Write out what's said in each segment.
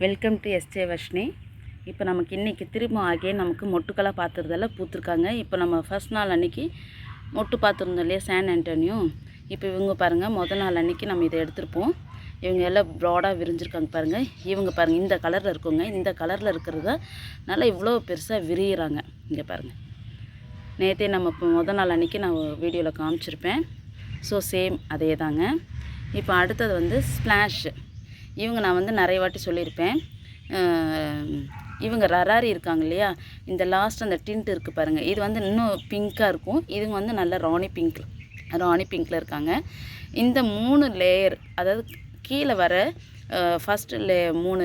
Welcome to SJ Vashni இப்போ நமக்கு இன்றைக்கி திரும்ப ஆகியே நமக்கு மொட்டுக்கெல்லாம் பார்த்துறதெல்லாம் பூத்துருக்காங்க. இப்போ நம்ம ஃபர்ஸ்ட் நாள் அன்னைக்கு மொட்டு பார்த்துருந்தோம் இல்லையா சான் ஆண்டனியும் இப்போ இவங்க பாருங்கள் முதல் நாள் அன்றைக்கி நம்ம இதை எடுத்திருப்போம். இவங்க எல்லாம் ப்ராடாக விரிஞ்சிருக்காங்க பாருங்கள் இவங்க பாருங்கள் இந்த கலரில் இருக்குங்க. இந்த கலரில் இருக்கிறத நல்லா இவ்வளோ பெருசாக விரியிறாங்க. இங்கே பாருங்கள் நேற்றே நம்ம இப்போ முதல் நாள் அன்றைக்கி நான் வீடியோவில் காமிச்சிருப்பேன். ஸோ சேம் அதே தாங்க இப்போ அடுத்தது வந்து ஸ்ப்ளாஷ் இவங்க நான் வந்து நிறைய வாட்டி சொல்லியிருப்பேன். இவங்க ரராரி இருக்காங்க இல்லையா? இந்த லாஸ்ட் அந்த டிண்ட் இருக்குது பாருங்கள் இது வந்து இன்னும் பிங்க்காக இருக்கும். இதுங்க வந்து நல்ல ராணி பிங்க் ராணி பிங்க்கில் இருக்காங்க. இந்த மூணு லேயர் அதாவது கீழே வர ஃபஸ்ட்டு லே மூணு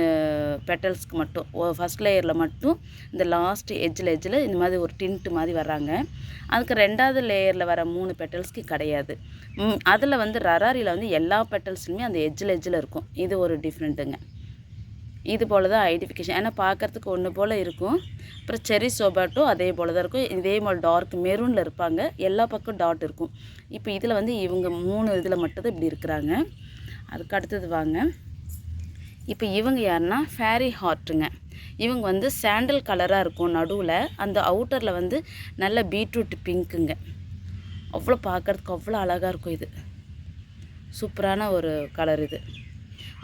பெட்டல்ஸ்க்கு மட்டும் ஃபஸ்ட் லேயரில் மட்டும் இந்த லாஸ்ட் எஜ்ஜில் எஜ்ஜில் இந்த மாதிரி ஒரு டின்ட்டு மாதிரி வர்றாங்க. அதுக்கு ரெண்டாவது லேயரில் வர மூணு பெட்டல்ஸ்க்கு கிடையாது. அதில் வந்து ரராரியில் வந்து எல்லா பெட்டல்ஸுமே அந்த எஜ்ஜில் எஜ்ஜில் இருக்கும். இது ஒரு டிஃப்ரெண்ட்டுங்க இது போல் தான் ஐடென்டிஃபிகேஷன் ஏன்னா பார்க்குறதுக்கு ஒன்று போல் இருக்கும். அப்புறம் செரி சோபாட்டும் அதே போல் தான் இருக்கும். இதே போல் டார்க் மெரூனில் இருப்பாங்க. எல்லா பக்கம் டாட் இருக்கும். இப்போ இதில் வந்து இவங்க மூணு இதில் மட்டும்தான் இப்படி இருக்கிறாங்க. அதுக்கு அடுத்தது வாங்க. இப்போ இவங்க யாருன்னா ஃபேரி ஹார்ட்டுங்க இவங்க வந்து சாண்டல் கலராக இருக்கும் நடுவில். அந்த அவுட்டரில் வந்து நல்ல பீட்ரூட் பிங்க்குங்க அவ்வளோ பார்க்குறதுக்கு அவ்வளோ அழகாக இருக்கும் இது. சூப்பரான ஒரு கலர் இது.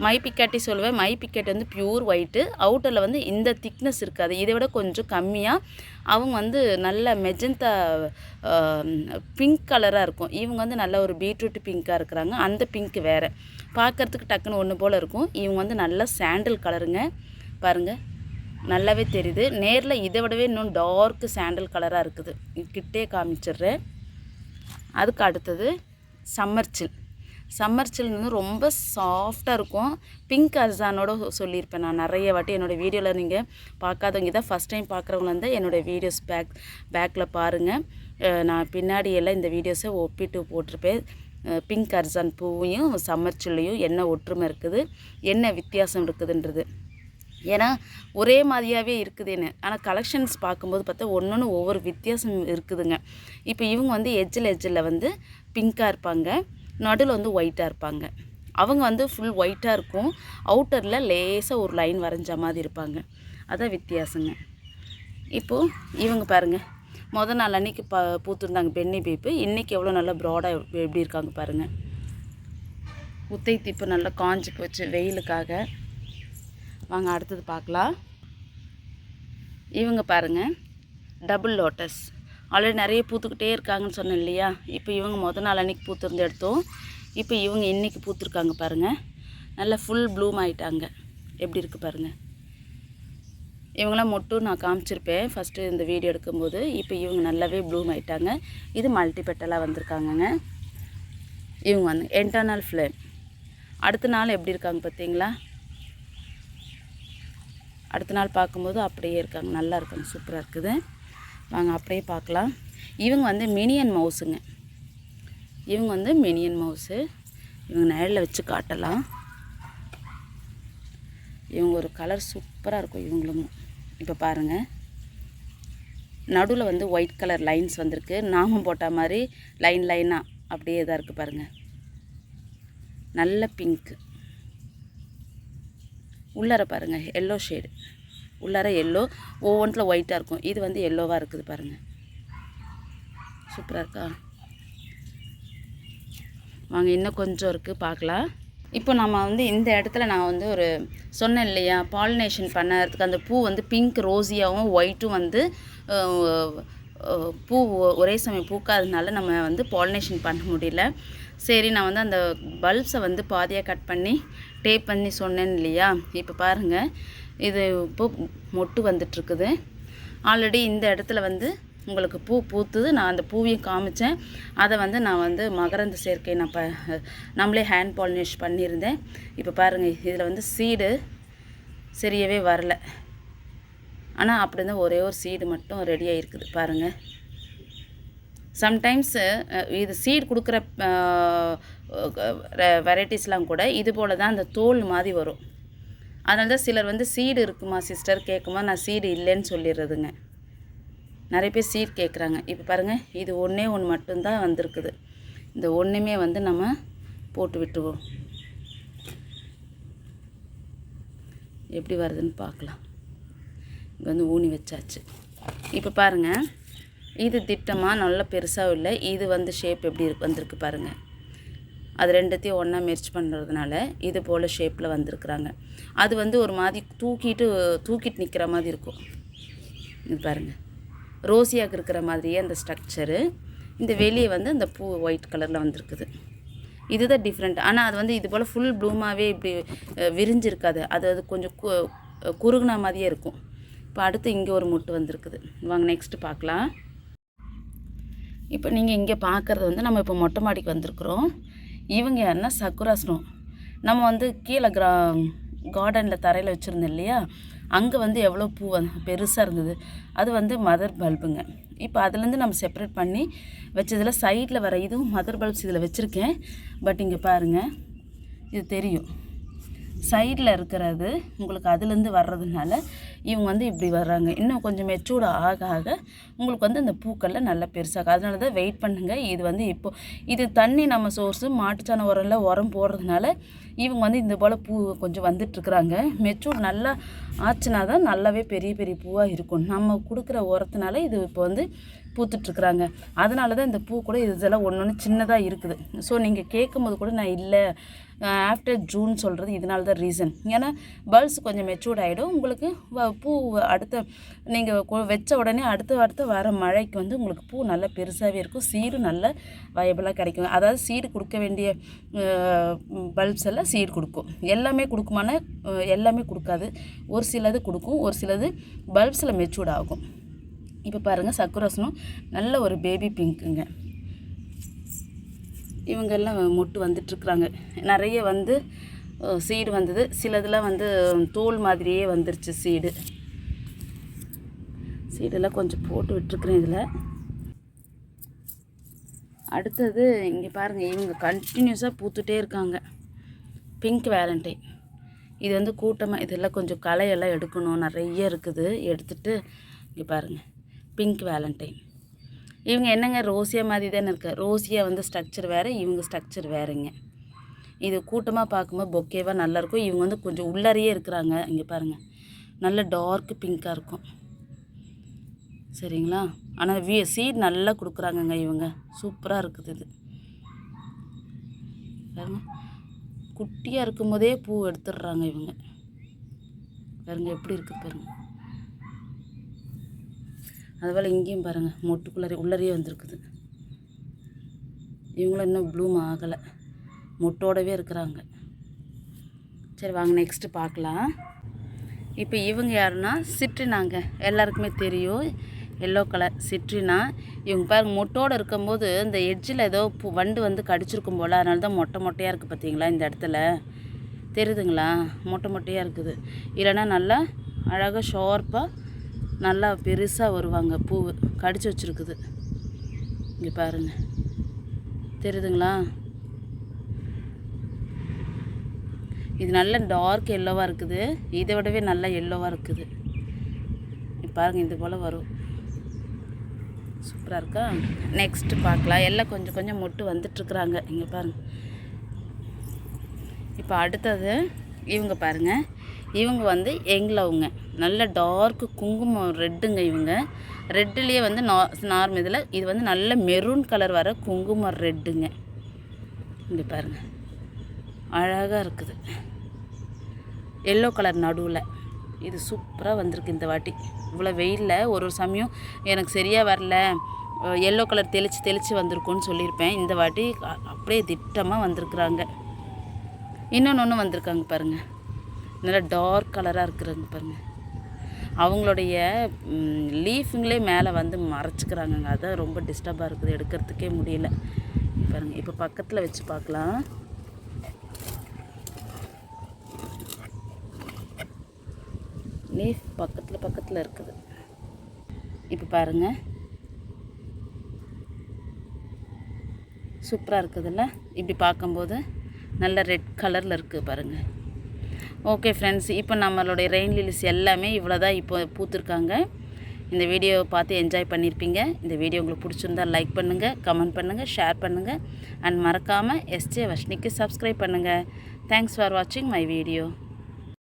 மை பிக்காட்டி சொல்லுவேன். மை பிக்கெட் வந்து பியூர் ஒயிட்டு அவுட்டரில் வந்து இந்த திக்னஸ் இருக்காது. இதை விட கொஞ்சம் கம்மியாக அவங்க வந்து நல்ல மெஜந்தா பிங்க் கலராக இருக்கும். இவங்க வந்து நல்ல ஒரு பீட்ரூட் பிங்க்காக இருக்கிறாங்க. அந்த பிங்க் வேறு. பார்க்குறதுக்கு டக்குன்னு ஒன்று போல் இருக்கும். இவங்க வந்து நல்ல சாண்டில் கலருங்க பாருங்கள் நல்லாவே தெரியுது. நேரில் இதை விடவே இன்னும் டார்க் சாண்டில் கலராக இருக்குது. கிட்டே காமிச்சிடுறேன். அதுக்கு அடுத்தது சம்மர்ச்சில் சம்மர் சம்மர்ச்சில் வந்து ரொம்ப சாஃப்டாக இருக்கும். பிங்க் அர்சானோட சொல்லியிருப்பேன் நான் நிறைய வாட்டி என்னோடய வீடியோவில் நீங்கள் பார்க்காதவங்க தான் ஃபஸ்ட் டைம் பார்க்குறவங்கள வந்து என்னோடய வீடியோஸ் பேக் பேக்கில் பாருங்கள் நான் பின்னாடி எல்லாம் இந்த வீடியோஸை ஒப்பிட்டு போட்டிருப்பேன். பிங்க் அர்சான் பூவையும் சம்மர் சில்லையும் என்ன ஒற்றுமை இருக்குது என்ன வித்தியாசம் இருக்குதுன்றது. ஏன்னா ஒரே மாதிரியாகவே இருக்குதுன்னு. ஆனால் கலெக்ஷன்ஸ் பார்க்கும்போது பார்த்தா ஒன்று ஒன்று ஒவ்வொரு வித்தியாசம் இருக்குதுங்க. இப்போ இவங்க வந்து எஜ்ஜில் எஜ்ஜில் வந்து பிங்காக இருப்பாங்க. நடுவில் வந்து ஒயிட்டாக இருப்பாங்க. அவங்க வந்து ஃபுல் ஒயிட்டாக இருக்கும். அவுட்டரில் லேசாக ஒரு லைன் வரைஞ்ச மாதிரி இருப்பாங்க. அதான் வித்தியாசங்க. இப்போது இவங்க பாருங்கள் மொதல் நாள் அன்றைக்கி ப பூத்துருந்தாங்க பெண்ணி பீப்பு. இன்றைக்கி எவ்வளோ நல்லா ப்ராடாக எப்படி இருக்காங்க பாருங்கள் உத்தை தீப்பு நல்லா காஞ்சி போச்சு வெயிலுக்காக. வாங்க அடுத்தது பார்க்கலாம். இவங்க பாருங்கள் டபுள் லோட்டஸ் ஆல்ரெடி நிறைய பூத்துக்கிட்டே இருக்காங்கன்னு சொன்னேன் இல்லையா? இப்போ இவங்க மொதல் நாள் அன்றைக்கி பூத்திருந்து எடுத்தோம் இப்போ இவங்க இன்றைக்கி பூத்துருக்காங்க பாருங்கள் நல்லா ஃபுல் ப்ளூம் ஆகிட்டாங்க எப்படி இருக்குது பாருங்கள் இவங்களாம் மொட்டும் நான் காமிச்சிருப்பேன். ஃபஸ்ட்டு இந்த வீடியோ எடுக்கும்போது இப்போ இவங்க நல்லாவே ப்ளூம் ஆகிட்டாங்க இது மல்டிபெட்டலாக வந்திருக்காங்கங்க. இவங்க வந்து என்டர்னல் ஃப்ளேம் அடுத்த நாள் எப்படி இருக்காங்க பார்த்தீங்களா? அடுத்த நாள் பார்க்கும்போது அப்படியே இருக்காங்க. நல்லா இருக்காங்க. சூப்பராக இருக்குது. வாங்க அப்படியே பார்க்கலாம். இவங்க வந்து மினியன் மவுஸுங்க. இவங்க வந்து மினியன் மவுஸு. இவங்க நிழலில் வச்சு காட்டலாம். இவங்க ஒரு கலர் சூப்பராக இருக்கும் இவங்களும். இப்போ பாருங்கள் நடுவில் வந்து ஒயிட் கலர் லைன்ஸ் வந்திருக்கு. நாமம் போட்ட மாதிரி லைன் லைனாக அப்படியே தான் இருக்குது பாருங்கள் நல்ல பிங்க்கு உள்ளார பாருங்கள் எல்லோ ஷேடு உள்ளார எல்லோ ஒவ்வொன்றில் ஒயிட்டாக இருக்கும். இது வந்து எல்லோவாக இருக்குது பாருங்கள் சூப்பராக இருக்கா? வாங்க இன்னும் கொஞ்சம் இருக்குது பார்க்கலாம். இப்போ நம்ம வந்து இந்த இடத்துல நான் வந்து ஒரு சொன்னேன் இல்லையா பாலினேஷன் பண்ணுறதுக்கு அந்த பூ வந்து பிங்க் ரோஸியாகவும் ஒயிட்டும் வந்து பூ ஒரே சமயம் பூக்காததுனால நம்ம வந்து பாலினேஷன் பண்ண முடியல. சரி நான் வந்து அந்த பல்ப்ஸை வந்து பாதியாக கட் பண்ணி டேப் பண்ணி சொன்னேன் இல்லையா? இப்போ பாருங்கள் இது இப்போ மொட்டு வந்துட்டுருக்குது. ஆல்ரெடி இந்த இடத்துல வந்து உங்களுக்கு பூ பூத்துது. நான் அந்த பூவையும் காமிச்சேன். அதை வந்து நான் வந்து மகரந்த சேர்க்கை நான் ப நம்மளே ஹேண்ட் பாலினேஷ் பண்ணியிருந்தேன். இப்போ பாருங்கள் இதில் வந்து சீடு சரியவே வரல. ஆனால் அப்படி இருந்தால் ஒரே ஒரு சீடு மட்டும் ரெடி ஆகிருக்குது பாருங்கள் சம்டைம்ஸு இது சீட் கொடுக்குற வெரைட்டிஸ்லாம் கூட இது போல் தான் அந்த தோல் மாதிரி வரும். அதனால தான் சிலர் வந்து சீடு இருக்குமா சிஸ்டர்? கேட்குமா நான் சீடு இல்லைன்னு சொல்லிடுறதுங்க. நிறைய பேர் சீட் கேட்குறாங்க. இப்போ பாருங்கள் இது ஒன்றே ஒன்று மட்டும்தான் வந்திருக்குது. இந்த ஒன்றுமே வந்து நம்ம போட்டு விட்டுருவோம். எப்படி வருதுன்னு பார்க்கலாம். இங்கே வந்து ஊனி வச்சாச்சு. இப்போ பாருங்கள் இது திட்டமாக நல்லா பெருசாக இல்லை. இது வந்து ஷேப் எப்படி இருக்கு வந்திருக்கு பாருங்கள் அது ரெண்டுத்தையும் ஒன்றா மெர்ச் பண்ணுறதுனால இது போல் ஷேப்பில் வந்திருக்குறாங்க. அது வந்து ஒரு மாதிரி தூக்கிட்டு தூக்கிட்டு நிற்கிற மாதிரி இருக்கும். இது பாருங்கள் ரோசியாக இருக்கிற மாதிரியே அந்த ஸ்ட்ரக்சரு இந்த வெளியே வந்து அந்த பூ ஒயிட் கலரில் வந்திருக்குது. இதுதான் டிஃப்ரெண்ட் ஆனால் அது வந்து இது போல் ஃபுல் ப்ளூமாகவே இப்படி விரிஞ்சிருக்காது. அது அது கொஞ்சம் கு குறுகுன மாதிரியே இருக்கும். இப்போ அடுத்து இங்கே ஒரு முட்டு வந்திருக்குது. வாங்க நெக்ஸ்ட்டு பார்க்கலாம். இப்போ நீங்கள் இங்கே பார்க்குறது வந்து நம்ம இப்போ மொட்டை மாடிக்கு வந்திருக்குறோம். இவங்க யாருன்னா சக்குராசனம் நம்ம வந்து கீழே கிரா கார்டனில் தரையில் வச்சுருந்தோம் இல்லையா? அங்கே வந்து எவ்வளோ பூ வந்து பெருசாக இருந்தது. அது வந்து மதர் பல்புங்க. இப்போ அதுலேருந்து நம்ம செப்பரேட் பண்ணி வச்சதில் சைடில் வர இதுவும் மதர் பல்ப்ஸ் இதில் வச்சுருக்கேன். பட் இங்கே பாருங்கள் இது தெரியும். சைடில் இருக்கிறது உங்களுக்கு அதுலேருந்து வர்றதுனால இவங்க வந்து இப்படி வர்றாங்க. இன்னும் கொஞ்சம் மெச்சூர்ட் ஆக ஆக உங்களுக்கு வந்து அந்த பூக்களில் நல்லா பெருசாகும் அதனால தான் வெயிட் பண்ணுங்கள் இது வந்து இப்போது இது தண்ணி நம்ம சோர்ஸு மாட்டுச்சாண உரம்ல உரம் போடுறதுனால இவங்க வந்து இந்த போல் பூ கொஞ்சம் வந்துட்டுருக்குறாங்க. மெச்சூர் நல்லா ஆச்சுனா தான் நல்லாவே பெரிய பெரிய பூவாக இருக்கும். நம்ம கொடுக்குற உரத்தினால இது இப்போ வந்து பூத்துட்ருக்குறாங்க அதனால தான் இந்த பூ கூட இதெல்லாம் ஒன்று ஒன்று சின்னதாக இருக்குது. ஸோ நீங்கள் கேட்கும்போது கூட நான் இல்லை. ஆஃப்டர் ஜூன் சொல்கிறது இதனால தான் ரீசன். ஏன்னா பல்ஸ் கொஞ்சம் மெச்சூர்ட் ஆகிடும் உங்களுக்கு வ- பூ அடுத்த நீங்கள் வச்ச உடனே அடுத்த அடுத்த வர மழைக்கு வந்து உங்களுக்கு பூ நல்லா பெருசாகவே இருக்கும். சீடு நல்ல வயபிளாக கிடைக்கும். அதாவது சீடு கொடுக்க வேண்டிய பல்ப்ஸ் எல்லாம் சீடு கொடுக்கும். எல்லாமே கொடுக்குமான எல்லாமே கொடுக்காது. ஒரு சிலது கொடுக்கும் ஒரு சிலது பல்ப்ஸில் மெச்சூர்ட் ஆகும். இப்போ பாருங்கள் சக்குரசனம் நல்ல ஒரு பேபி பிங்க்குங்க இவங்கெல்லாம் மொட்டு வந்துட்டுருக்குறாங்க நிறைய வந்து சீடு வந்தது. சிலதெல்லாம் வந்து தோல் மாதிரியே வந்துருச்சு சீடு சீடெல்லாம் கொஞ்சம் போட்டு விட்டுருக்குறேன் இதில். அடுத்தது இங்கே பாருங்கள் இவங்க கண்டினியூஸாக பூத்துட்டே இருக்காங்க. Pink valentine. இது வந்து கூட்டமாக இதெல்லாம் கொஞ்சம் கலையெல்லாம் எடுக்கணும். நிறைய இருக்குது. எடுத்துகிட்டு இங்கே பாருங்கள் பிங்க் வேலண்டைன். இவங்க என்னங்க ரோசியா மாதிரி தானே இருக்கு? ரோசியா வந்து ஸ்ட்ரக்சர் வேறு இவங்க ஸ்ட்ரக்சர் வேறுங்க. இது கூட்டமாக பார்க்கும்போது பொக்கேவாக நல்லாயிருக்கும். இவங்க வந்து கொஞ்சம் உள்ளறையே இருக்கிறாங்க. இங்கே பாருங்கள் நல்ல டார்க் பிங்க்காக இருக்கும். சரிங்களா? ஆனால் வீ சீட் நல்லா கொடுக்குறாங்கங்க இவங்க. சூப்பராக இருக்குது இது. பாருங்க. குட்டியாக இருக்கும்போதே பூ எடுத்துடுறாங்க இவங்க. பாருங்க எப்படி இருக்குது பாருங்க. அதுபோல் இங்கேயும் பாருங்கள் மொட்டுக்குள்ளே உள்ளறையே வந்திருக்குது. இவங்களும் இன்னும் ப்ளூம் ஆகலை. மொட்டோடவே இருக்கிறாங்க. சரி வாங்க நெக்ஸ்ட்டு பார்க்கலாம். இப்போ இவங்க யாருன்னா சிட்ரினாங்க எல்லாருக்குமே தெரியும். எல்லோ கலர் சிட்ரினா இவங்க பாருங்க மொட்டோடு இருக்கும்போது இந்த எட்ஜில் ஏதோ பூ வண்டு வந்து கடிச்சிருக்கும் போல் அதனால தான் மொட்டை மொட்டையாக இருக்குது பார்த்தீங்களா இந்த இடத்துல. தெரியுதுங்களா? மொட்டை மொட்டையாக இருக்குது. இல்லைன்னா நல்லா அழகாக ஷார்ப்பாக நல்லா பெருசாக வருவாங்க பூ கடிச்சு வச்சுருக்குது. இங்கே பாருங்கள் தெரியுதுங்களா? இது நல்ல டார்க் எல்லோவாக இருக்குது. இதை விடவே நல்ல எல்லோவாக இருக்குது. பாருங்கள் இது போல் வரும். சூப்பராக இருக்கா? நெக்ஸ்ட்டு பார்க்கலாம். எல்லாம் கொஞ்சம் கொஞ்சம் மொட்டு வந்துட்டுருக்குறாங்க. இங்கே பாருங்கள் இப்போ அடுத்தது இவங்க பாருங்கள் இவங்க வந்து எங்களவுங்க நல்ல டார்க்கு குங்குமம் ரெட்டுங்க இவங்க. ரெட்டுலேயே வந்து நா நார்மல் இதில் இது வந்து நல்ல மெரூன் கலர் வர குங்குமம் ரெட்டுங்க. இங்கே பாருங்கள் அழகாக இருக்குது. எல்லோ கலர் நடுவில். இது சூப்பராக வந்திருக்கு இந்த வாட்டி. இவ்வளோ வெயிலில் ஒரு ஒரு சமயம் எனக்கு சரியாக வரல. எல்லோ கலர் தெளித்து தெளித்து வந்திருக்குன்னு சொல்லியிருப்பேன். இந்த வாட்டி அப்படியே திட்டமாக வந்திருக்குறாங்க. இன்னொன்று ஒன்று வந்திருக்காங்க பாருங்கள் நல்லா டார்க் கலராக இருக்கிறாங்க பாருங்கள் அவங்களுடைய லீஃபுங்களே மேலே வந்து மறைச்சிக்கிறாங்கங்க. அதான் ரொம்ப டிஸ்டர்பாக இருக்குது. எடுக்கிறதுக்கே முடியல. பாருங்கள் இப்போ பக்கத்தில் வச்சு பார்க்கலாம். லீஃப் பக்கத்தில் பக்கத்தில் இருக்குது. இப்போ பாருங்கள் சூப்பராக இருக்குதுல்ல? இப்படி பார்க்கும்போது நல்ல ரெட் கலரில் இருக்குது பாருங்கள் ஓகே ஃப்ரெண்ட்ஸ் இப்போ நம்மளுடைய ரெயின் லிலிஸ் எல்லாமே இவ்வளோ தான் இப்போ பூத்துருக்காங்க. இந்த வீடியோவை பார்த்து என்ஜாய் பண்ணியிருப்பீங்க இந்த வீடியோ உங்களுக்கு பிடிச்சிருந்தா லைக் பண்ணுங்கள் கமெண்ட் பண்ணுங்கள் ஷேர் பண்ணுங்கள் அண்ட் மறக்காமல் எஸ்ஜே வஷ்னிக்கு சப்ஸ்கிரைப் பண்ணுங்கள் தேங்க்ஸ் ஃபார் வாட்சிங் மை வீடியோ